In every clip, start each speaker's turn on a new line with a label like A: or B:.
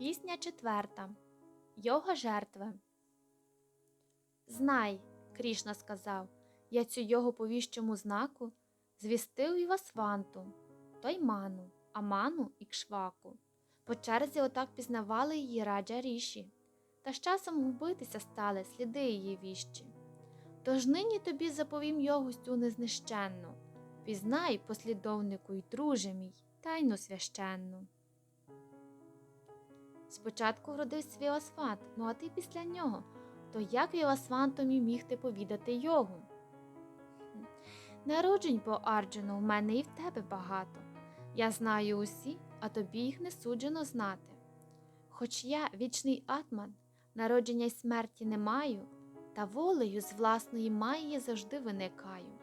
A: Пісня четверта. Його жертви. Знай, Крішна сказав, я цю його повіщому знаку звістив і Васванту, той ману, а ману і кшваку. По черзі отак пізнавали її раджа ріші, та з часом губитися стали сліди її віщі. Тож нині тобі заповім йогостю незнищенну, пізнай, послідовнику й друже мій, тайну священну. Спочатку вродився Віосфант, ну а ти після нього. То як Віосфантові міг ти повідати йогу? Народжень по Арджуну в мене і в тебе багато. Я знаю усі, а тобі їх не суджено знати. Хоч я, вічний атман, народження й смерті не маю, та волею з власної маї завжди виникаю.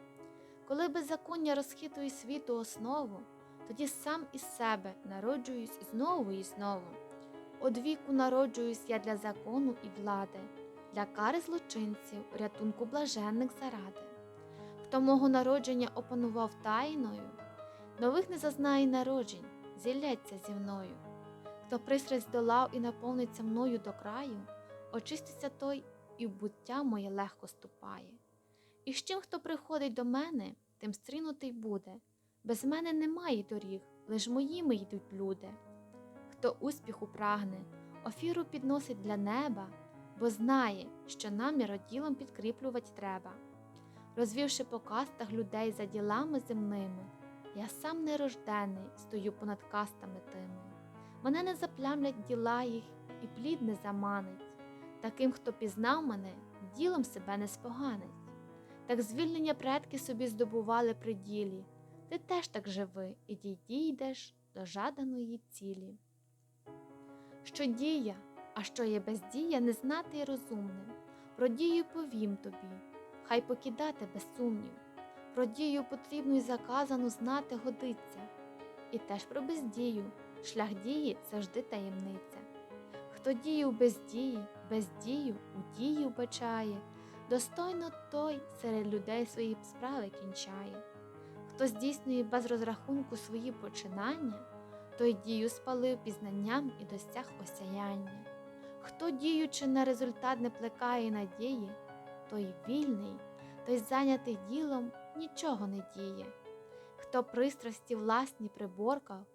A: Коли беззаконня розхитує світу основу, тоді сам із себе народжуюсь знову і знову. Од віку народжуюсь я для закону і влади, для кари злочинців, рятунку блаженних заради. Хто мого народження опанував тайною, нових не зазнає народжень, зілляться зі мною. Хто пристрасть долав і наповниться мною до краю, очиститься той і в буття моє легко ступає. І з чим хто приходить до мене, тим стрінутий буде. Без мене немає доріг, лиш моїми йдуть люди. Хто успіху прагне, офіру підносить для неба, бо знає, що намір ділом підкріплювати треба. Розвівши по кастах людей за ділами земними, я сам нерождений стою понад кастами тими. Мене не заплямлять діла їх, і плід не заманить. Таким, хто пізнав мене, ділом себе не споганить. Так звільнення предки собі здобували при ділі. Ти теж так живи і дійдеш до жаданої цілі. Що дія, а що є бездія, не знати й розумним. Про дію повім тобі, хай покидати без сумнів. Про дію потрібну й заказану знати годиться, і теж про бездію, шлях дії завжди таємниця. Хто дію без дії, без дію у дії вбачає, достойно той серед людей свої справи кінчає. Хто здійснює без розрахунку свої починання, той дію спалив пізнанням і досяг осяяння. Хто, діючи на результат, не плекає надії, той вільний, той зайнятий ділом нічого не діє. Хто пристрасті власні приборкав,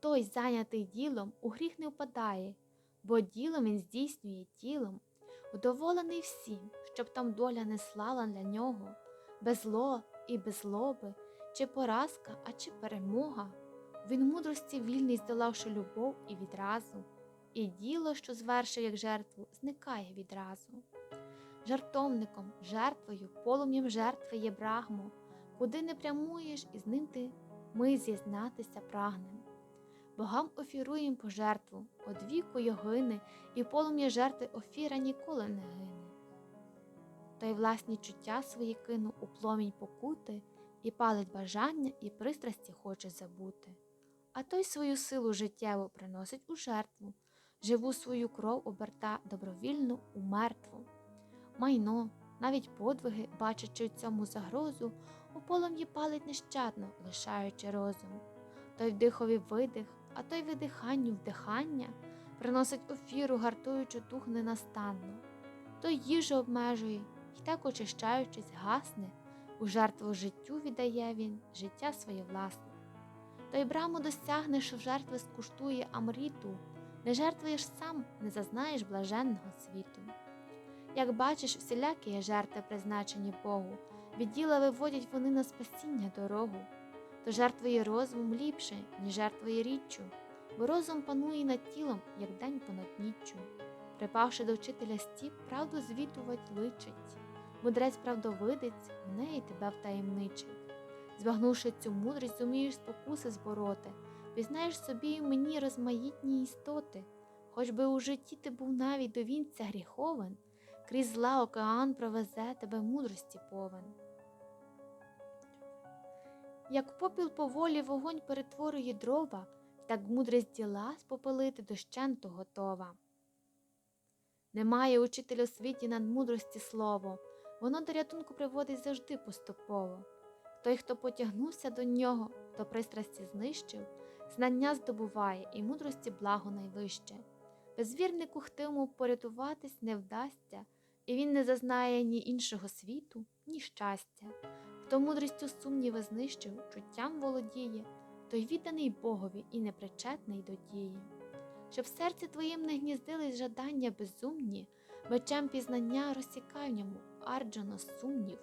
A: той зайнятий ділом у гріх не впадає, бо ділом він здійснює тілом, удоволений всім, щоб там доля не слала для нього, без зло і без злоби, чи поразка, а чи перемога. Він мудрості вільний, здолавши любов і відразу, і діло, що звершив як жертву, зникає відразу. Жартовником, жертвою, полум'ям жертви є брагмо, куди не прямуєш, і з ним ти ми зізнатися прагнем. Богам офіруєм пожертву, од віку йогини, і полум'я жертви офіра ніколи не гине. Той власні чуття свої кину у пломінь покути, і палить бажання, і пристрасті хоче забути а той свою силу життєву приносить у жертву, живу свою кров оберта добровільну у мертву. Майно, навіть подвиги, бачачи цьому загрозу, у полум'ї палить нещадно, лишаючи розум. Той вдихові видих, а той видиханню вдихання приносить офіру, гартуючи дух ненастанно. Той їжу обмежує і так очищаючись, гасне, у жертву життю віддає він життя своє власне. Той браму досягнеш, в жертви скуштує Амріту, не жертвуєш сам, не зазнаєш блаженного світу. Як бачиш, всілякі є жертви, призначені Богу, від діла виводять вони на спасіння дорогу, то жертвує розум ліпше, ніж жертвує річчю, бо розум панує над тілом, як день понад ніччю. Припавши до вчителя стіп, правду звітувать личить, мудрець правдовидець, в неї тебе втаємничить. Збагнувши цю мудрість, зумієш спокуси збороти, пізнаєш собі і мені розмаїтні істоти, хоч би у житті ти був навіть до вінця гріховен, крізь зла океан провезе тебе мудрості повен. Як попіл поволі вогонь перетворює дрова, так мудрість діла спопелити дощенту готова. Немає учителя у світі над мудрості слово, воно до рятунку приводить завжди поступово. Той, хто потягнувся до нього, то пристрасті знищив, знання здобуває і мудрості благо найвище. Безвірнику хтиму порятуватись не вдасться, і він не зазнає ні іншого світу, ні щастя. Хто мудрістю сумніви знищив, чуттям володіє, той відданий Богові і непричетний до дії. Щоб в серці твоїм не гніздились жадання безумні, мечем пізнання розсікай в ньому арджано сумнів.